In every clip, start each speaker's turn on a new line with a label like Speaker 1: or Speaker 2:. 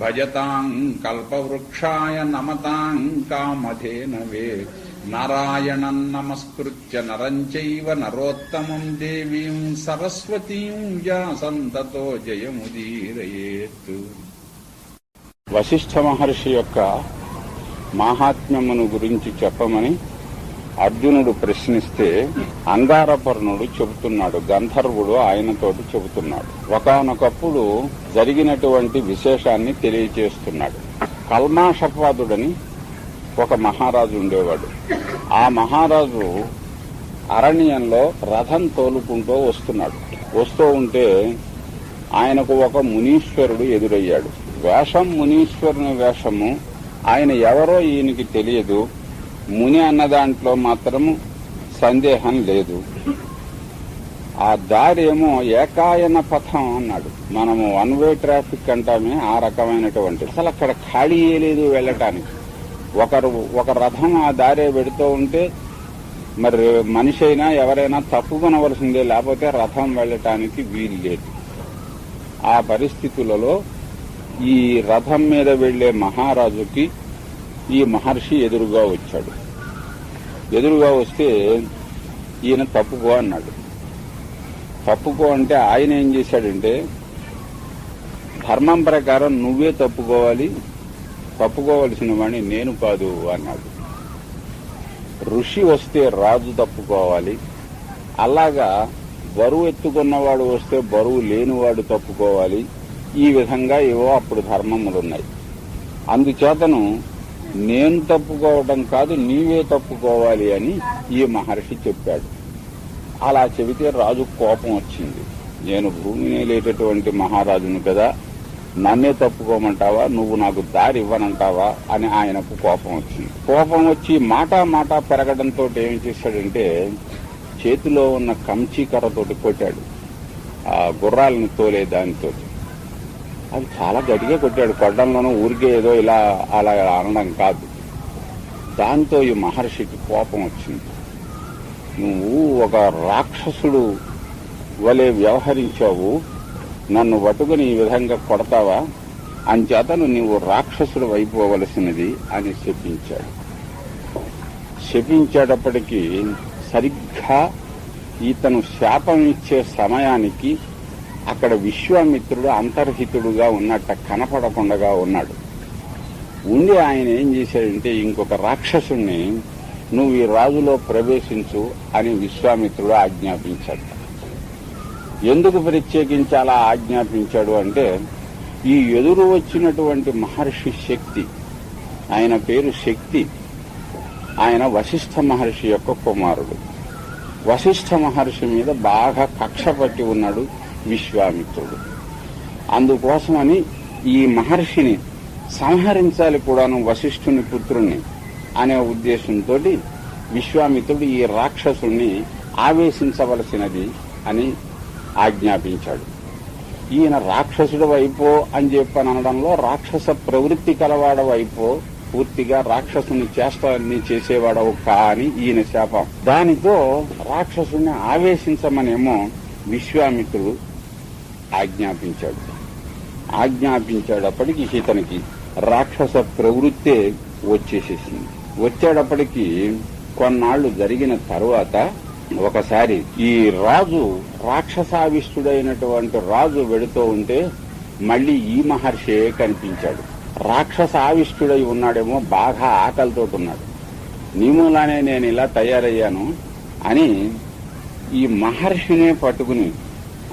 Speaker 1: భజతాం కల్పవృక్షాయ నమతాం కామధేనవే. నారాయణం నమస్కృత్య నరంచైవ నరోత్తమం దేవీం సరస్వతీం వ్యాసంతతో జయముదీరయేత్. వశిష్ఠ మహర్షి యొక్క మాహాత్మ్యమును గురించి చెప్పమని అర్జునుడు ప్రశ్నిస్తే అంగారపర్ణుడు చెబుతున్నాడు గంధర్వుడు ఆయనతోటి చెబుతున్నాడు. ఒకనొకప్పుడు జరిగినటువంటి విశేషాన్ని తెలియచేస్తున్నాడు. కల్మాషపాదుడని ఒక మహారాజు ఉండేవాడు. ఆ మహారాజు అరణ్యంలో రథం తోలుకుంటూ వస్తున్నాడు. వస్తూ ఉంటే ఆయనకు ఒక మునీశ్వరుడు ఎదురయ్యాడు. వేషం మునీశ్వరుని వేషము. ఆయన ఎవరో ఈయనకి తెలియదు. ముని అన్న దాంట్లో మాత్రము సందేహం లేదు. ఆ దారి ఏమో ఏకాయన పథం అన్నాడు. మనము వన్ వే ట్రాఫిక్ అంటామే ఆ రకమైనటువంటి. అసలు అక్కడ ఖాళీ లేదు వెళ్ళటానికి. ఒకరు ఒక రథం ఆ దారే పెడుతూ ఉంటే మరి మనిషి అయినా ఎవరైనా తప్పుకొనవలసిందే లేకపోతే రథం వెళ్ళటానికి వీలు లేదు. ఆ పరిస్థితులలో ఈ రథం మీద వెళ్ళే మహారాజుకి ఈ మహర్షి ఎదురుగా వచ్చాడు. ఎదురుగా వస్తే ఈయన తప్పుకో అన్నాడు. తప్పుకో అంటే ఆయన ఏం చేశాడంటే ధర్మం ప్రకారం నువ్వే తప్పుకోవాలి తప్పుకోవలసిన వాడిని నేను కాదు అన్నాడు. ఋషి వస్తే రాజు తప్పుకోవాలి అలాగా బరువు ఎత్తుకున్నవాడు వస్తే బరువు లేనివాడు తప్పుకోవాలి ఈ విధంగా ఏవో అప్పుడు ధర్మములున్నాయి. అందుచేతను నేను తప్పుకోవడం కాదు నీవే తప్పుకోవాలి అని ఈ మహర్షి చెప్పాడు. అలా చెబితే రాజు కోపం వచ్చింది. నేను భూమిని లేటటువంటి మహారాజును కదా నన్నే తప్పుకోమంటావా నువ్వు నాకు దారి ఇవ్వనంటావా అని ఆయనకు కోపం వచ్చింది. కోపం వచ్చి మాట మాట పెరగడంతో ఏం చేశాడంటే చేతిలో ఉన్న కంచి కర్రతోటి కొట్టాడు. ఆ గుర్రాలను తోలే దానితో అది చాలా గట్టిగా కొట్టాడు. కొట్టడంలోనూ ఊరికే ఏదో ఇలా అలా అనడం కాదు. దాంతో ఈ మహర్షికి కోపం వచ్చింది. నువ్వు ఒక రాక్షసుడు వలె వ్యవహరించావు. నన్ను పట్టుకుని ఈ విధంగా కొడతావా? అంచేతను నీవు రాక్షసుడు అయిపోవలసినది అని శపించాడు. శపించేటప్పటికీ సరిగ్గా ఇతను శాపం ఇచ్చే సమయానికి అక్కడ విశ్వామిత్రుడు అంతర్హితుడుగా ఉన్నట్ట కనపడకుండా ఉన్నాడు. ఉండి ఆయన ఏం చేశాడంటే ఇంకొక రాక్షసుణ్ణి నువ్వు ఈ రాజులో ప్రవేశించు అని విశ్వామిత్రుడు ఆజ్ఞాపించాడు. ఎందుకు ప్రత్యేకించాలా ఆజ్ఞాపించాడు అంటే ఈ ఎదురు వచ్చినటువంటి మహర్షి శక్తి ఆయన పేరు శక్తి ఆయన వశిష్ఠ మహర్షి యొక్క కుమారుడు. వశిష్ఠ మహర్షి మీద బాగా కక్ష పట్టి ఉన్నాడు. విశ్వామిత్రుడు. అందుకోసమని ఈ మహర్షిని సంహరించాలి కూడాను వశిష్ఠుని పుత్రుణ్ణి అనే ఉద్దేశంతో విశ్వామిత్రుడు ఈ రాక్షసుణ్ణి ఆవేశించవలసినది అని ఆజ్ఞాపించాడు. ఈయన రాక్షసుడు వైపో అని చెప్పని అనడంలో రాక్షస ప్రవృత్తి కలవాడ వైపో పూర్తిగా రాక్షసుని చేష్టాన్ని చేసేవాడవు కా అని ఈయన శాపం. దానితో రాక్షసుని ఆవేశించమనేమో విశ్వామిత్రుడు ఆజ్ఞాపించాడు. ఆజ్ఞాపించేటప్పటికి ఇతనికి రాక్షస ప్రవృత్తే వచ్చేసేసింది. వచ్చేటప్పటికి కొన్నాళ్ళు జరిగిన తరువాత ఒకసారి ఈ రాజు రాక్షసావిష్టుడైనటువంటి రాజు వెడుతూ ఉంటే మళ్ళీ ఈ మహర్షే కనిపించాడు. రాక్షసావిష్టుడై ఉన్నాడేమో బాగా ఆకలితో ఉన్నాడు నీమూలానే నేను ఇలా తయారయ్యాను అని ఈ మహర్షినే పట్టుకుని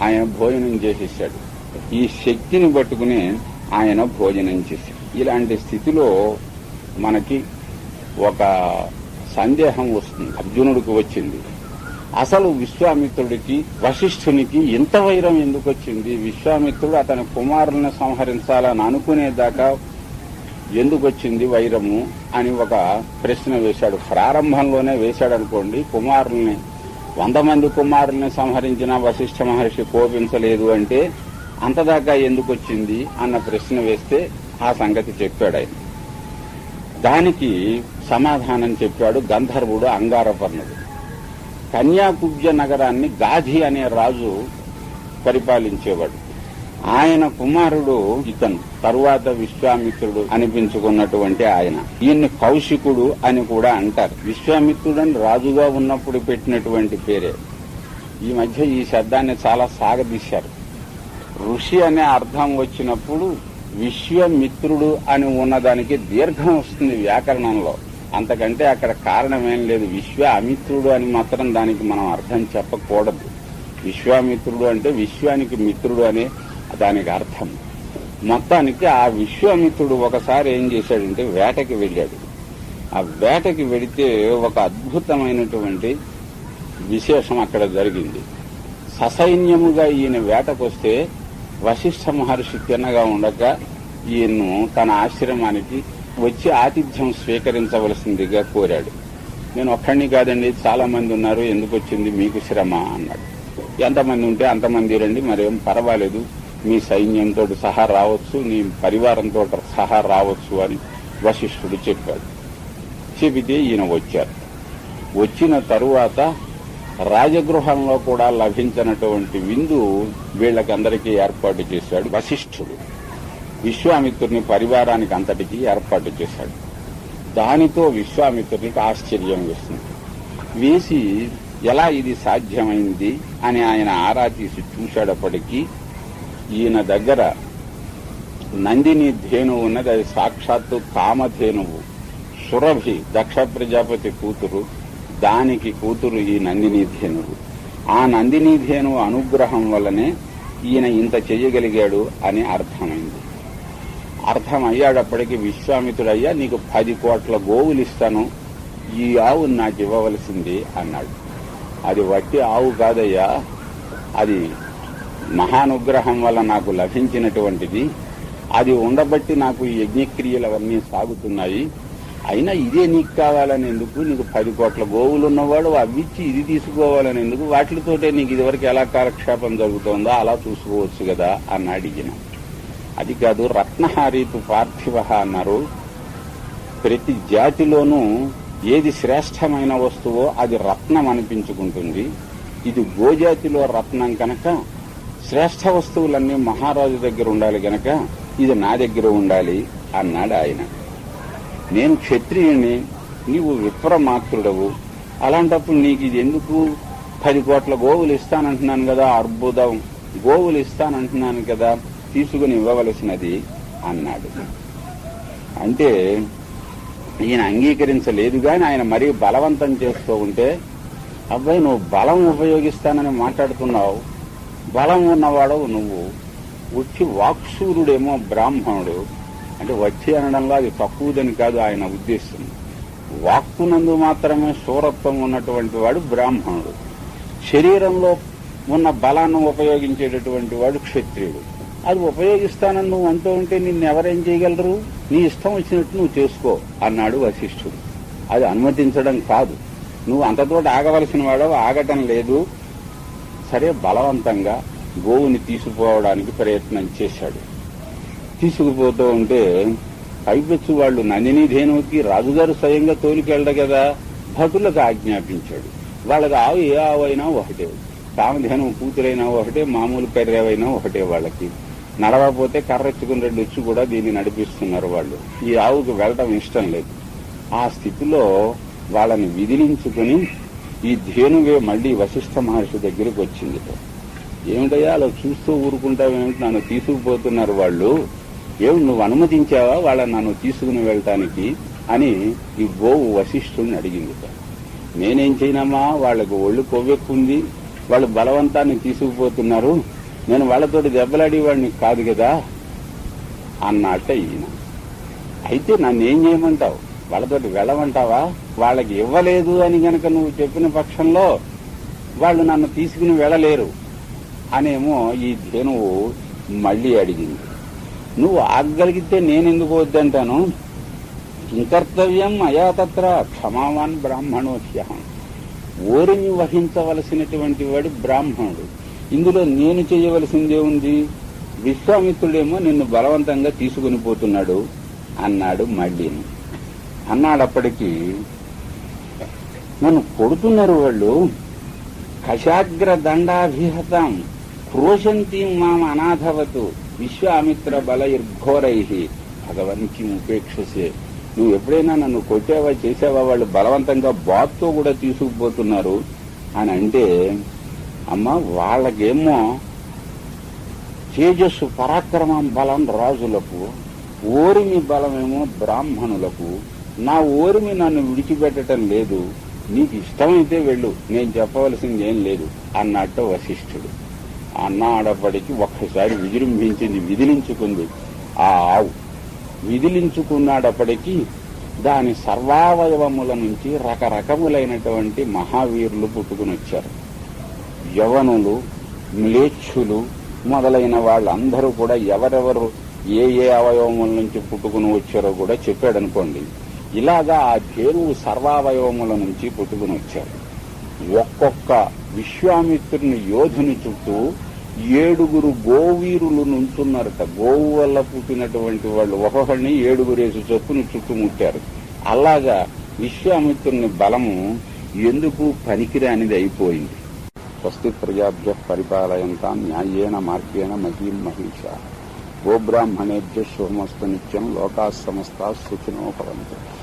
Speaker 1: ఆయన భోజనం చేసేసాడు. ఈ శక్తిని పట్టుకుని ఆయన భోజనం చేశాడు. ఇలాంటి స్థితిలో మనకి ఒక సందేహం వస్తుంది. అర్జునుడికి వచ్చింది. అసలు విశ్వామిత్రుడికి వశిష్ఠునికి ఇంత వైరం ఎందుకు వచ్చింది? విశ్వామిత్రుడు అతని కుమారులను సంహరించాలని అనుకునేదాకా ఎందుకు వచ్చింది వైరము అని ఒక ప్రశ్న వేశాడు. ప్రారంభంలోనే వేశాడు అనుకోండి కుమారుల్ని వంద మంది కుమారుల్ని సంహరించిన వశిష్ఠ మహర్షి కోపించలేదు అంటే అంతదాకా ఎందుకు వచ్చింది అన్న ప్రశ్న వేస్తే ఆ సంగతి చెప్పాడు ఆయన. దానికి సమాధానం చెప్పాడు గంధర్వుడు అంగారపర్ణుడు. కన్యాకుబ్జ నగరాన్ని గాధి అనే రాజు పరిపాలించేవాడు. ఆయన కుమారుడు ఇతను తరువాత విశ్వామిత్రుడు అనిపించుకున్నటువంటి ఆయన. ఈయన్ని కౌశికుడు అని కూడా అంటారు. విశ్వామిత్రుడని రాజుగా ఉన్నప్పుడు పెట్టినటువంటి పేరే. ఈ మధ్య ఈ శబ్దాన్ని చాలా సాగదీశారు. ఋషి అనే అర్థం వచ్చినప్పుడు విశ్వమిత్రుడు అని ఉన్నదానికి దీర్ఘం వస్తుంది వ్యాకరణంలో. అంతకంటే అక్కడ కారణమేం లేదు. విశ్వ అమిత్రుడు అని మాత్రం దానికి మనం అర్థం చెప్పకూడదు. విశ్వామిత్రుడు అంటే విశ్వానికి మిత్రుడు అనే దానికి అర్థం. మొత్తానికి ఆ విశ్వామిత్రుడు ఒకసారి ఏం చేశాడంటే వేటకి వెళ్ళాడు. ఆ వేటకి వెడితే ఒక అద్భుతమైనటువంటి విశేషం అక్కడ జరిగింది. ససైన్యముగా ఈయన వేటకొస్తే వశిష్ఠ మహర్షి తిన్నగా ఉండక ఈయన్ను తన ఆశ్రమానికి వచ్చి ఆతిథ్యం స్వీకరించవలసిందిగా కోరాడు. నేను ఒక్కడిని కాదండి చాలా మంది ఉన్నారు ఎందుకు వచ్చింది మీకు శ్రమ అన్నాడు. ఎంతమంది ఉంటే అంతమంది రండి మరేం పర్వాలేదు మీ సైన్యంతో సహా రావచ్చు నీ పరివారంతో సహా రావచ్చు అని వశిష్ఠుడు చెప్పాడు. చెబితే ఈయన వచ్చారు. వచ్చిన తరువాత రాజగృహంలో కూడా లభించినటువంటి విందు వీళ్ళకందరికీ ఏర్పాటు చేశాడు వశిష్ఠుడు. విశ్వామిత్రుని పరివారానికి అంతటికి ఏర్పాటు చేశాడు. దానితో విశ్వామిత్రునికి ఆశ్చర్యం వేస్తుంది వేసి ఎలా ఇది సాధ్యమైంది అని ఆయన ఆరా తీసి చూశాడప్పటికీ ఈయన దగ్గర నందిని ధేనువు ఉన్నది. అది సాక్షాత్తు కామధేనువు సురభి దక్ష ప్రజాపతి కూతురు. దానికి కూతురు ఈ నందిని ధేనువు. ఆ నందిని ధేనువు అనుగ్రహం వల్లనే ఈయన ఇంత చెయ్యగలిగాడు అని అర్థమైంది. అర్థమయ్యాడప్పటికి విశ్వామిత్రుడయ్యా నీకు పది కోట్ల గోవులు ఇస్తాను. ఈ ఆవు నాకు ఇవ్వవలసింది అన్నాడు. అది వట్టి ఆవు కాదయ్యా అది మహానుగ్రహం వల్ల నాకు లభించినటువంటిది. అది ఉండబట్టి నాకు ఈ యజ్ఞక్రియలు అవన్నీ సాగుతున్నాయి. అయినా ఇదే నీకు కావాలని ఎందుకు నీకు పది కోట్ల గోవులు ఉన్నవాడు అవిచ్చి ఇది తీసుకోవాలని ఎందుకు వాటితోటే నీకు ఇదివరకు ఎలా కాలక్షేపం జరుగుతుందో అలా చూసుకోవచ్చు కదా అని అడిగిన. అది కాదు రత్నహారీతు పార్థివ అన్నారు. ప్రతి జాతిలోనూ ఏది శ్రేష్టమైన వస్తువో అది రత్నం అనిపించుకుంటుంది. ఇది గోజాతిలో రత్నం కనుక శ్రేష్ఠ వస్తువులన్నీ మహారాజు దగ్గర ఉండాలి గనక ఇది నా దగ్గర ఉండాలి అన్నాడు ఆయన. నేను క్షత్రియుణ్ణి నీవు విప్రమాత్రుడవు అలాంటప్పుడు నీకు ఇది ఎందుకు? పది కోట్ల గోవులు ఇస్తానంటున్నాను కదా అర్బుదం. గోవులు ఇస్తానంటున్నాను కదా తీసుకుని ఇవ్వవలసినది అన్నాడు. అంటే ఈయన అంగీకరించలేదు కానీ ఆయన మరీ బలవంతం చేస్తూ ఉంటే అబ్బాయి నువ్వు బలం ఉపయోగిస్తానని మాట్లాడుతున్నావు. బలం ఉన్నవాడవు నువ్వు. వచ్చి వాక్సూరుడేమో బ్రాహ్మణుడు. అంటే వచ్చి అనడంలో అది తక్కువదని కాదు ఆయన ఉద్దేశం. వాక్కునందు మాత్రమే శూరత్వం ఉన్నటువంటి వాడు బ్రాహ్మణుడు. శరీరంలో ఉన్న బలాన్ని ఉపయోగించేటటువంటి వాడు క్షత్రియుడు. అది ఉపయోగిస్తానని నువ్వు అంటూ ఉంటే నిన్ను ఎవరేం చేయగలరు? నీ ఇష్టం వచ్చినట్టు నువ్వు చేసుకో అన్నాడు వశిష్ఠుడు. అది అనుమతించడం కాదు. నువ్వు అంతతోటి ఆగవలసిన వాడవు ఆగటం లేదు. సరే బలవంతంగా గోవుని తీసుకుపోవడానికి ప్రయత్నం చేశాడు. తీసుకుపోతూ ఉంటే పైపెచ్చు వాళ్ళు నందిని ధేనువుకి రాజుగారు స్వయంగా తోలికెళ్ళడు కదా భటులకు ఆజ్ఞాపించాడు. వాళ్ళకి ఆవు ఏ ఆవు అయినా ఒకటే కామధేను కూతురైనా ఒకటే మామూలు కర్రేవైనా ఒకటే వాళ్ళకి. నడవకపోతే కర్రెచ్చుకుని రెండు వచ్చి కూడా దీన్ని నడిపిస్తున్నారు వాళ్ళు. ఈ ఆవుకు వెళ్ళడం ఇష్టం లేదు. ఆ స్థితిలో వాళ్ళని విదిలించుకుని ఈ ధేనువే మళ్ళీ వశిష్ఠ మహర్షి దగ్గరికి వచ్చింది. ఏమిటయ్యా అలా చూస్తూ ఊరుకుంటావేమిటి? నన్ను తీసుకుపోతున్నారు వాళ్ళు. ఏమి నువ్వు అనుమతించావా వాళ్ళ నన్ను తీసుకుని వెళ్ళటానికి అని ఈ గోవు వశిష్ఠుని అడిగింది. నేనేం చేయనమ్మా వాళ్ళకు ఒళ్ళు కొవ్వెక్కుంది. వాళ్ళు బలవంతాన్ని తీసుకుపోతున్నారు. నేను వాళ్ళతోటి దెబ్బలాడేవాడిని కాదు కదా అన్నట్ట ఈయన. అయితే నన్ను ఏం చేయమంటావు? వాళ్ళతోటి వెళ్ళమంటావా? వాళ్ళకి ఇవ్వలేదు అని గనక నువ్వు చెప్పిన పక్షంలో వాళ్ళు నన్ను తీసుకుని వెళ్ళలేరు అనేమో ఈ ధేనువు మళ్ళీ అడిగింది. నువ్వు ఆగగలిగితే నేనెందుకు వద్దంటాను? కింకర్తవ్యం అయా తత్ర క్షమావాన్ బ్రాహ్మణోహ్యహం ఓరిని వహించవలసినటువంటి వాడు బ్రాహ్మణుడు. ఇందులో నేను చేయవలసిందే ఉంది. విశ్వామిత్రుడేమో నిన్ను బలవంతంగా తీసుకుని పోతున్నాడు అన్నాడు మళ్ళీని. అన్నాడప్పటికీ నన్ను కొడుతున్నారు వాళ్ళు. కషాగ్ర దండాభిహతం క్రోశంతీం మామ అనాథవతు విశ్వామిత్ర బలయిర్ఘోరై భగవన్కి ఉపేక్షసే. నువ్వు ఎప్పుడైనా నన్ను కొట్టావా చేసావా వాళ్ళు బలవంతంగా బాత్తో కూడా తీసుకుపోతున్నారు అని అంటే అమ్మ వాళ్ళకేమో తేజస్సు పరాక్రమం బలం రాజులకు ఓరిమి బలమేమో బ్రాహ్మణులకు నా ఓరిమి నన్ను విడిచిపెట్టడం లేదు. నీకు ఇష్టమైతే వెళ్ళు. నేను చెప్పవలసింది ఏం లేదు. అన్నట్టు వశిష్ఠుడు. అన్నాడప్పటికి ఒక్కసారి విజృంభించింది. విదిలించుకుంది. ఆ ఆవు. విదిలించుకున్నాడప్పటికీ దాని సర్వావయవముల నుంచి రకరకములైనటువంటి మహావీరులు పుట్టుకుని వచ్చారు యవనులు మ్లేచ్ఛులు మొదలైన వాళ్ళందరూ కూడా ఎవరెవరు ఏ ఏ అవయవముల నుంచి పుట్టుకుని వచ్చారో కూడా చెప్పాడనుకోండి. ఇలాగా ఆ ధేనువు సర్వావయవముల నుంచి పుట్టుకుని వచ్చాడు. ఒక్కొక్క విశ్వామిత్రుని యోధుని చుట్టూ ఏడుగురు గోవీరులు నుంచున్నారట. గోవు వల్ల పుట్టినటువంటి వాళ్ళు ఒక్కొక్కడిని ఏడుగురేసి చొప్పున చుట్టుముట్టారు. అలాగా విశ్వామిత్రుని బలము ఎందుకు పనికిరానిది అయిపోయింది? స్వస్తి ప్రజాభ్య పరిపాలయంతా న్యాయేన మార్గేణ మహీం మహిష గోబ్రాహ్మణేభ్య శుభమస్తు నిత్యం లోకా సమస్త సుఖినో భవంతు.